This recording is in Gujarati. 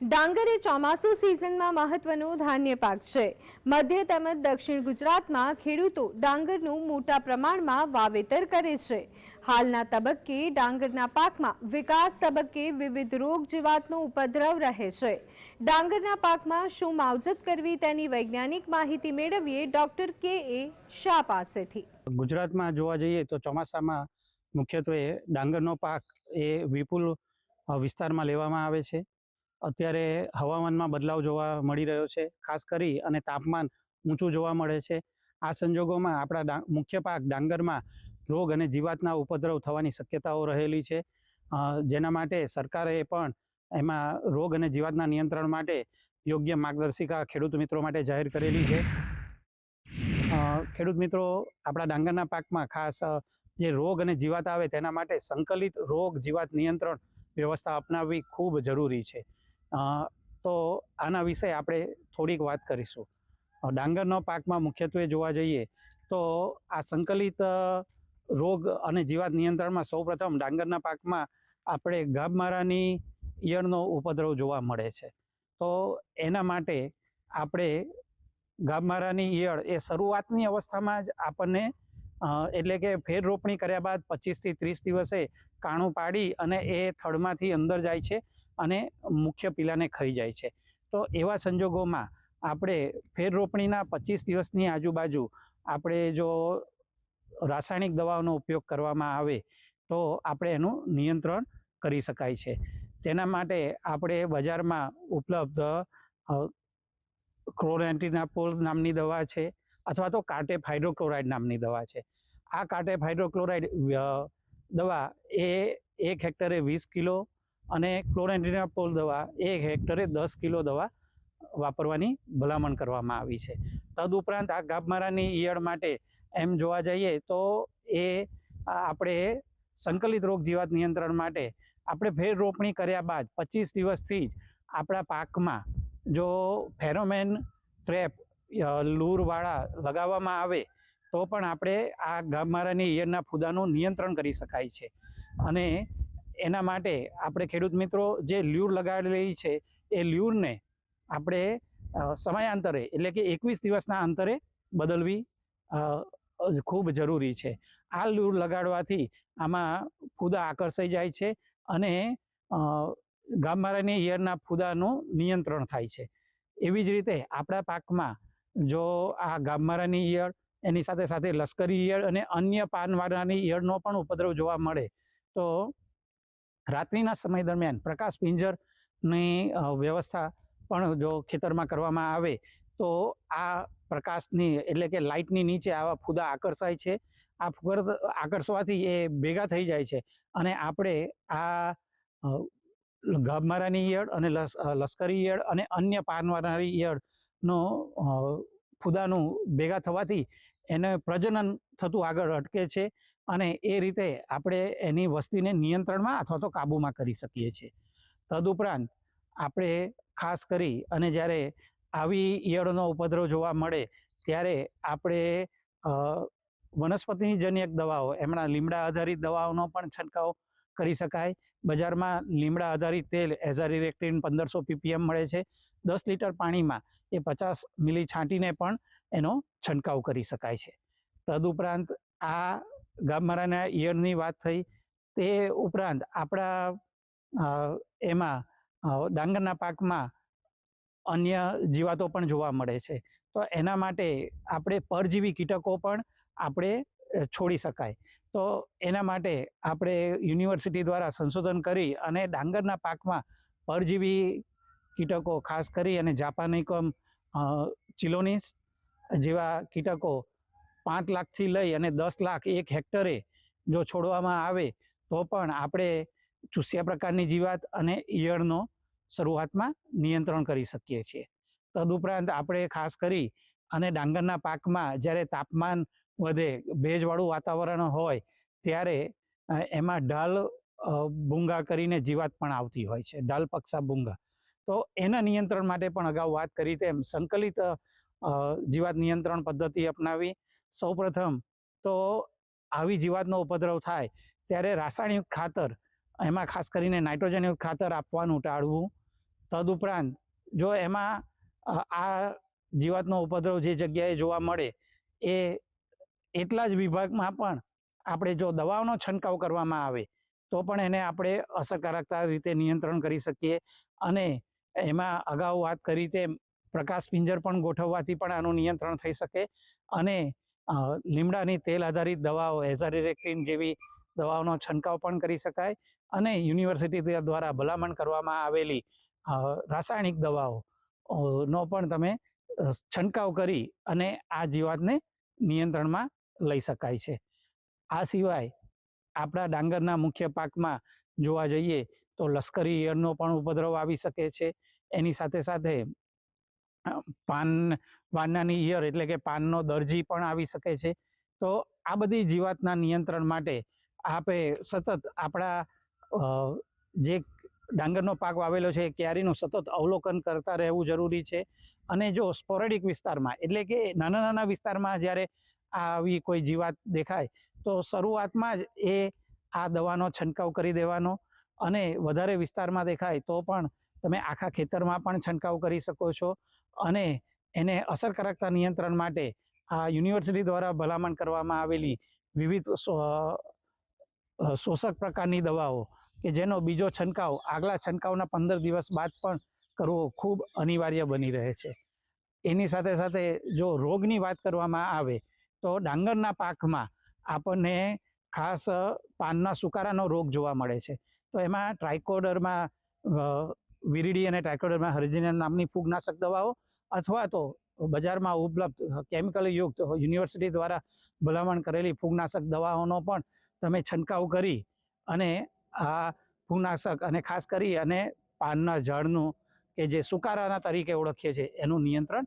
ડાંગર એ ચોમાસુ સિઝનમાં મહત્વનો ધાન્ય પાક છે. મધ્ય તેમજ દક્ષિણ ગુજરાતમાં ખેડૂતો ડાંગરનું મોટા પ્રમાણમાં વાવેતર કરે છે. હાલના તબક્કે ડાંગરના પાકમાં વિકાસ તબક્કે વિવિધ રોગ જીવાતનો ઉપદ્રવ રહે છે. ડાંગરના પાકમાં શું માવજત કરવી તેની વૈજ્ઞાનિક માહિતી મેળવીએ ડોક્ટર કે એ શાહ પાસેથી. ગુજરાતમાં જોવા જઈએ તો ચોમાસામાં મુખ્યત્વે ડાંગરનો પાક એ વિપુલ વિસ્તારમાં લેવામાં આવે છે. અત્યારે હવામાનમાં બદલાવ જોવા મળી રહ્યો છે. ખાસ કરી અને તાપમાન ઊંચું જોવા મળે છે. આ સંજોગોમાં આપણા મુખ્ય પાક ડાંગરમાં રોગ અને જીવાતના ઉપદ્રવ થવાની શક્યતાઓ રહેલી છે. જેના માટે સરકારે પણ એમાં રોગ અને જીવાતના નિયંત્રણ માટે યોગ્ય માર્ગદર્શિકા ખેડૂત મિત્રો માટે જાહેર કરેલી છે. ખેડૂત મિત્રો, આપણા ડાંગરના પાકમાં ખાસ જે રોગ અને જીવાત આવે તેના માટે સંકલિત રોગ જીવાત નિયંત્રણ વ્યવસ્થા અપનાવવી ખૂબ જરૂરી છે. તો આના વિશે આપણે થોડીક વાત કરીશું. ડાંગરના પાકમાં મુખ્યત્વે જોવા જઈએ તો આ સંકલિત રોગ અને જીવાત નિયંત્રણમાં સૌપ્રથમ ડાંગરના પાકમાં આપણે ગાભમારાની ઈયળનો ઉપદ્રવ જોવા મળે છે. તો એના માટે આપણે ગાભમારાની ઈયળ એ શરૂઆતની અવસ્થામાં જ આપણને એટલે કે ફેર રોપણી કર્યા બાદ પચીસથી ત્રીસ દિવસે કાણું પાડી અને એ થડમાંથી અંદર જાય છે. અને મુખ્ય પીલાને ખાઈ જાય છે. તો એવા સંજોગોમાં આપણે ફેર રોપણીના પચીસ દિવસની આજુબાજુ આપણે જો રાસાયણિક દવાઓનો ઉપયોગ કરવામાં આવે તો આપણે એનું નિયંત્રણ કરી શકાય છે. તેના માટે આપણે બજારમાં ઉપલબ્ધ ક્લોરેન્ટિનાપોલ નામની દવા છે અથવા તો કાર્ટેપ હાઇડ્રોક્લોરાઇડ નામની દવા છે. આ કાર્ટેપ હાઇડ્રોક્લોરાઇડ દવા એ એક હેક્ટરે વીસ કિલો અને ક્લોરેન્ટિનાપોલ દવા એક હેક્ટરે દસ કિલો દવા વાપરવાની ભલામણ કરવામાં આવી છે. તદુપરાંત આ ગાભમારાની ઈયળ માટે એમ જોવા જઈએ તો એ આપણે સંકલિત રોગ જીવાત નિયંત્રણ માટે આપણે ફેર રોપણી કર્યા બાદ પચીસ દિવસથી જ આપણા પાકમાં જો ફેરોમેન ટ્રેપ લૂરવાળા લગાવવામાં આવે તો પણ આપણે આ ગાભમારાની ઈયળના ફૂદાનું નિયંત્રણ કરી શકાય છે. અને એના માટે આપણે ખેડૂત મિત્રો જે લ્યુર લગાડેલી છે, એ લ્યુરને આપણે સમયાંતરે એટલે કે એકવીસ દિવસના અંતરે બદલવી ખૂબ જરૂરી છે. આ લ્યુર લગાડવાથી આમાં ફૂદા આકર્ષાઈ જાય છે અને ગામમારાની ઈયળના ફૂદાનું નિયંત્રણ થાય છે. એવી જ રીતે આપણા પાકમાં જો આ ગામમારાની ઈયળ, એની સાથે સાથે લશ્કરી ઈયળ અને અન્ય પાનવાળાની ઈયળનો પણ ઉપદ્રવ જોવા મળે, તો રાત્રિના સમય દરમિયાન પ્રકાશ પિંજરની વ્યવસ્થા પણ જો ખેતરમાં કરવામાં આવે, તો આ પ્રકાશની એટલે કે લાઇટની નીચે આવા ફૂદા આકર્ષાય છે. આ ફુગર આકર્ષવાથી એ ભેગા થઈ જાય છે. અને આપણે આ ગાભમારાની ઈયળ અને લશ્કરી ઈયળ અને અન્ય પાનવાળાની ઈયળનો ફૂદાનું ભેગા થવાથી એને પ્રજનન થતું આગળ અટકે છે. અને એ રીતે આપણે એની વસ્તીને નિયંત્રણમાં અથવા તો કાબૂમાં કરી શકીએ છીએ. તદુપરાંત આપણે ખાસ કરી અને જ્યારે આવી ઈયળનો ઉપદ્રવ જોવા મળે ત્યારે આપણે જન્યક દવાઓ, એમના લીમડા આધારિત દવાઓનો પણ છંટકાવ કરી શકાય. બજારમાં લીમડા આધારિત તેલ એઝારિરેક્ટિન પંદરસો પીપીએમ મળે છે. દસ લીટર પાણીમાં એ પચાસ મિલી છાંટીને પણ એનો છંટકાવ કરી શકાય છે. તદુપરાંત આ ગાભમારાના ઈયળની વાત થઈ, તે ઉપરાંત આપણા એમાં ડાંગરના પાકમાં અન્ય જીવાતો પણ જોવા મળે છે. તો એના માટે આપણે પરજીવી કીટકો પણ આપણે છોડી શકાય. તો એના માટે આપણે યુનિવર્સિટી દ્વારા સંશોધન કરી અને ડાંગરના પાકમાં પરજીવી કીટકો, ખાસ કરી અને જાપાનિકમ ચિલોનિસ જેવા કીટકો પાંચ લાખથી લઈ અને દસ લાખ એક હેક્ટરે જો છોડવામાં આવે, તો પણ આપણે ચૂસ્યા પ્રકારની જીવાત અને ઈયળનો શરૂઆતમાં નિયંત્રણ કરી શકીએ છીએ. તદુપરાંત આપણે ખાસ કરી અને ડાંગરના પાકમાં જ્યારે તાપમાન વધે, ભેજવાળું વાતાવરણ હોય, ત્યારે એમાં ઢાલ ભૂંગા કરીને જીવાત પણ આવતી હોય છે ઢાલ પક્ષા ભૂંગા. તો એના નિયંત્રણ માટે પણ અગાઉ વાત કરી તેમ સંકલિત જીવાત નિયંત્રણ પદ્ધતિ અપનાવી સૌપ્રથમ તો આવી જીવાતનો ઉપદ્રવ થાય ત્યારે રાસાયણિક ખાતર, એમાં ખાસ કરીને નાઇટ્રોજનયુક્ત ખાતર આપવાનું ટાળવું. તદુપરાંત જો એમાં આ જીવાતનો ઉપદ્રવ જે જગ્યાએ જોવા મળે એ એટલા જ વિભાગમાં પણ આપણે જો દવાઓનો છંટકાવ કરવામાં આવે તો પણ એને આપણે અસરકારકતા રીતે નિયંત્રણ કરી શકીએ અને એમાં અગાઉ વાત કરી તેમ પ્રકાશ પિંજર પણ ગોઠવવાથી પણ આનું નિયંત્રણ થઈ શકે અને લીમડાની તેલ આધારિત દવાઓ એઝારિરેક્ટિન જેવી દવાઓનો છંટકાવ પણ કરી શકાય અને યુનિવર્સિટી દ્વારા ભલામણ કરવામાં આવેલી રાસાયણિક દવાઓ નો પણ તમે છંટકાવ કરી અને આ જીવાતને નિયંત્રણમાં લઈ શકાય છે. આ સિવાય આપણા ડાંગરના મુખ્ય પાકમાં જોવા જઈએ તો લશ્કરી ઈયળનો પણ ઉપદ્રવ આવી શકે છે. એની સાથે સાથે પાન પાનનાની ઈયર એટલે કે પાનનો દરજી પણ આવી શકે છે. તો આ બધી જીવાતના નિયંત્રણ માટે આપે સતત આપણા જે ડાંગરનો પાક વાવેલો છે ક્યારીનું સતત અવલોકન કરતા રહેવું જરૂરી છે. અને જો સ્પોરેડિક વિસ્તારમાં એટલે કે નાના નાના વિસ્તારમાં જ્યારે આવી કોઈ જીવાત દેખાય, તો શરૂઆતમાં જ એ આ દવાનો છંટકાવ કરી દેવાનો અને વધારે વિસ્તારમાં દેખાય તો પણ તમે આખા ખેતરમાં પણ છંટકાવ કરી શકો છો અને એને અસરકારકતા નિયંત્રણ માટે આ યુનિવર્સિટી દ્વારા ભલામણ કરવામાં આવેલી વિવિધ શોષક પ્રકારની દવાઓ કે જેનો બીજો છંટકાવ, આગલા છંટકાવના પંદર દિવસ બાદ પણ કરવો ખૂબ અનિવાર્ય બની રહે છે. એની સાથે સાથે જો રોગની વાત કરવામાં આવે તો ડાંગરના પાકમાં આપણને ખાસ પાનના સુકારાનો રોગ જોવા મળે છે. તો એમાં ટ્રાઇકોડરમાં વિરીડી અને ટ્રાઇકોડરમાં હર્જિનિયન નામની ફૂગનાશક દવાઓ અથવા તો બજારમાં ઉપલબ્ધ કેમિકલ યુક્ત યુનિવર્સિટી દ્વારા ભલામણ કરેલી ફૂગનાશક દવાઓનો પણ તમે છંટકાવ કરી અને આ ફૂગનાશક અને ખાસ કરી અને પાનના ઝાડનું કે જે સુકારાના તરીકે ઓળખીએ છીએ, એનું નિયંત્રણ